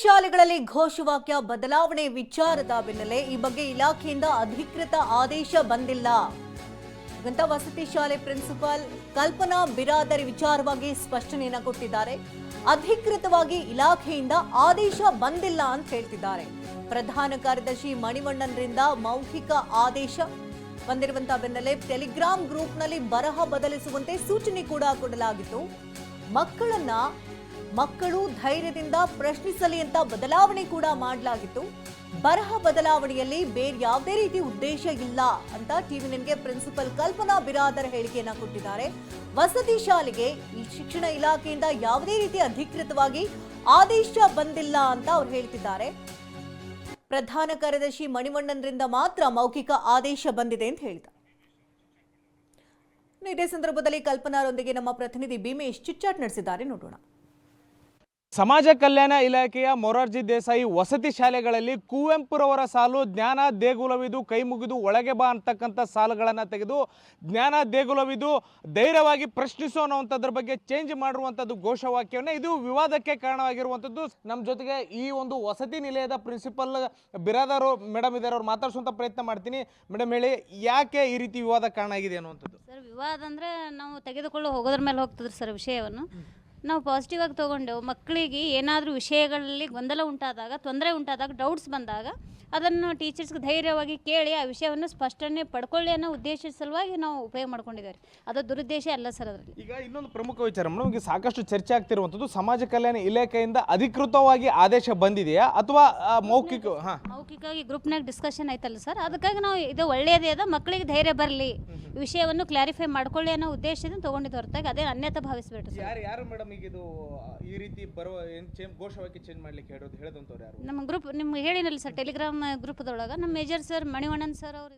ಶಾಲೆಗಳಲ್ಲಿ ಘೋಷವಾಕ್ಯ, ಬದಲಾವಣೆ ವಿಚಾರದ ಬೆನ್ನಲ್ಲೇ ಈ ಬಗ್ಗೆ ಇಲಾಖೆಯಿಂದ ಅಧಿಕೃತ ಆದೇಶ ಬಂದಿಲ್ಲ. ಅಂತ ವಸತಿ ಶಾಲೆ ಪ್ರಿನ್ಸಿಪಾಲ್ ಕಲ್ಪನಾ ಬಿರಾದರಿ ವಿಚಾರವಾಗಿ ಸ್ಪಷ್ಟನೆಯನ್ನ ಕೊಟ್ಟಿದ್ದಾರೆ. ಅಧಿಕೃತವಾಗಿ ಇಲಾಖೆಯಿಂದ ಆದೇಶ ಬಂದಿಲ್ಲ ಅಂತ ಹೇಳ್ತಿದ್ದಾರೆ. ಪ್ರಧಾನ ಕಾರ್ಯದರ್ಶಿ ಮಣಿವಣ್ಣನರಿಂದ ಮೌಖಿಕ ಆದೇಶ ಬಂದಿರುವಂತಹ ಬೆನ್ನಲ್ಲೇ ಟೆಲಿಗ್ರಾಮ್ ಗ್ರೂಪ್ನಲ್ಲಿ ಬರಹ ಬದಲಿಸುವಂತೆ ಸೂಚನೆ ಕೂಡ ಕೊಡಲಾಗಿತ್ತು. ಮಕ್ಕಳನ್ನ ಮಕ್ಕಳು ಧೈರ್ಯದಿಂದ ಪ್ರಶ್ನಿಸಲಿ ಅಂತ ಬದಲಾವಣೆ ಕೂಡ ಮಾಡಲಾಗಿತ್ತು. ಬರಹ ಬದಲಾವಣೆಯಲ್ಲಿ ಬೇರೆ ಯಾವುದೇ ರೀತಿ ಉದ್ದೇಶ ಇಲ್ಲ ಅಂತ ಟಿವಿ ನೈನ್ಗೆ ಪ್ರಿನ್ಸಿಪಲ್ ಕಲ್ಪನಾ ಬಿರಾದರ್ ಹೇಳಿಕೆಯನ್ನ ಕೊಟ್ಟಿದ್ದಾರೆ. ವಸತಿ ಶಾಲೆಗೆ ಈ ಶಿಕ್ಷಣ ಇಲಾಖೆಯಿಂದ ಯಾವುದೇ ರೀತಿ ಅಧಿಕೃತವಾಗಿ ಆದೇಶ ಬಂದಿಲ್ಲ ಅಂತ ಅವ್ರು ಹೇಳ್ತಿದ್ದಾರೆ. ಪ್ರಧಾನ ಕಾರ್ಯದರ್ಶಿ ಮಣಿವಣ್ಣನ್ರಿಂದ ಮಾತ್ರ ಮೌಖಿಕ ಆದೇಶ ಬಂದಿದೆ ಅಂತ ಹೇಳಿದ. ಇದೇ ಸಂದರ್ಭದಲ್ಲಿ ಕಲ್ಪನಾರೊಂದಿಗೆ ನಮ್ಮ ಪ್ರತಿನಿಧಿ ಭೀಮೇಶ್ ಚಿಚ್ಚಾಟ್ ನಡೆಸಿದ್ದಾರೆ. ನೋಡೋಣ. ಸಮಾಜ ಕಲ್ಯಾಣ ಇಲಾಖೆಯ ಮೊರಾರ್ಜಿ ದೇಸಾಯಿ ವಸತಿ ಶಾಲೆಗಳಲ್ಲಿ ಕುವೆಂಪುರವರ ಸಾಲು ಜ್ಞಾನ ದೇಗುಲವಿದು ಕೈ ಮುಗಿದು ಒಳಗೆ ಬಾ ಅಂತಕ್ಕಂಥ ಸಾಲುಗಳನ್ನು ತೆಗೆದು ಜ್ಞಾನ ದೇಗುಲವಿದು ಧೈರ್ಯವಾಗಿ ಪ್ರಶ್ನಿಸು ಅನ್ನುವಂಥದ್ರ ಬಗ್ಗೆ ಚೇಂಜ್ ಮಾಡಿರುವಂಥದ್ದು ಘೋಷವಾಕ್ಯವನ್ನು. ಇದು ವಿವಾದಕ್ಕೆ ಕಾರಣವಾಗಿರುವಂಥದ್ದು. ನಮ್ಮ ಜೊತೆಗೆ ಈ ಒಂದು ವಸತಿ ನಿಲಯದ ಪ್ರಿನ್ಸಿಪಲ್ ಬಿರಾದರ್ ಮೇಡಮ್ ಇದ್ದಾರೆ ಅವ್ರು ಮಾತಾಡ್ಸುವಂಥ ಪ್ರಯತ್ನ ಮಾಡ್ತೀನಿ. ಮೇಡಮ್ ಹೇಳಿ ಯಾಕೆ ಈ ರೀತಿ ವಿವಾದ ಕಾರಣ ಆಗಿದೆ ಅನ್ನುವಂಥದ್ದು? ಸರ್ ವಿವಾದ ಅಂದರೆ ನಾವು ತೆಗೆದುಕೊಳ್ಳೋ ಹೋಗೋದ್ರ ಮೇಲೆ ಹೋಗ್ತದ್ರಿ ಸರ್ ವಿಷಯವನ್ನು. ನಾವು ಪಾಸಿಟಿವ್ ಆಗಿ ತೊಗೊಂಡು ಮಕ್ಕಳಿಗೆ ಏನಾದರೂ ವಿಷಯಗಳಲ್ಲಿ ಗೊಂದಲ ಉಂಟಾದಾಗ ತೊಂದರೆ ಉಂಟಾದಾಗ ಡೌಟ್ಸ್ ಬಂದಾಗ ಅದನ್ನು ಟೀಚರ್ಸ್ಗೆ ಧೈರ್ಯವಾಗಿ ಕೇಳಿ ಆ ವಿಷಯವನ್ನು ಸ್ಪಷ್ಟನೆ ಪಡ್ಕೊಳ್ಳಿ ಅನ್ನೋ ಉದ್ದೇಶ ಸಲುವಾಗಿ ನಾವು ಉಪಯೋಗ ಮಾಡ್ಕೊಂಡಿದ್ದಾರೆ ಅದು ದುರುದ್ದೇಶ ಅಲ್ಲ ಸರ್ ಅದರಲ್ಲಿ. ಈಗ ಇನ್ನೊಂದು ಪ್ರಮುಖ ವಿಚಾರ ಮೇಡಮ್ ಈಗ ಸಾಕಷ್ಟು ಚರ್ಚೆ ಆಗ್ತಿರುವಂಥದ್ದು ಸಮಾಜ ಕಲ್ಯಾಣ ಇಲಾಖೆಯಿಂದ ಅಧಿಕೃತವಾಗಿ ಆದೇಶ ಬಂದಿದೆಯಾ ಅಥವಾ ಆ, ಮೌಖಿಕ ಹಾಂ. ಮೌಖಿಕವಾಗಿ ಗ್ರೂಪ್ನಾಗ ಡಿಸ್ಕಷನ್ ಆಯ್ತಲ್ಲ ಸರ್? ಅದಕ್ಕಾಗಿ ನಾವು ಇದು ಒಳ್ಳೆಯದೇ ಅದ ಮಕ್ಕಳಿಗೆ ಧೈರ್ಯ ಬರಲಿ. ವಿಷಯವನ್ನು ಕ್ಲಾರಿಫೈ ಮಾಡ್ಕೊಳ್ಳಿ ಅನ್ನೋ ಉದ್ದೇಶದಿಂದ ತಗೊಂಡಿದ್ದು ಹೊರತಾಗಿ ಅದೇ ಅನ್ಯತ ಭಾವಿಸ್ಬಿಟ್ಟು ಯಾರು ಯಾರು ಮೇಡಮ್ ಈಗ ಇದು ಈ ರೀತಿ ಬರುವ ಏನು ಚೇಂಜ್ ಘೋಷವಾಕ್ಯ ಚೇಂಜ್ ಮಾಡ್ಲಿಕ್ಕೆ ಹೇಳೋದು ಹೇಳಿದಂತವ್ರು ಯಾರು? ನಮ್ಮ ಗ್ರೂಪ್ ನಿಮ್ಗೆ ಹೇಳಿನಲ್ಲ ಸರ್ ಟೆಲಿಗ್ರಾಮ್ ಗ್ರೂಪ್ದೊಳಗೆ ನಮ್ಮ ಮೇಜರ್ ಸರ್ ಮಣಿವಣ್ಣನ್ ಸರ್ ಅವರು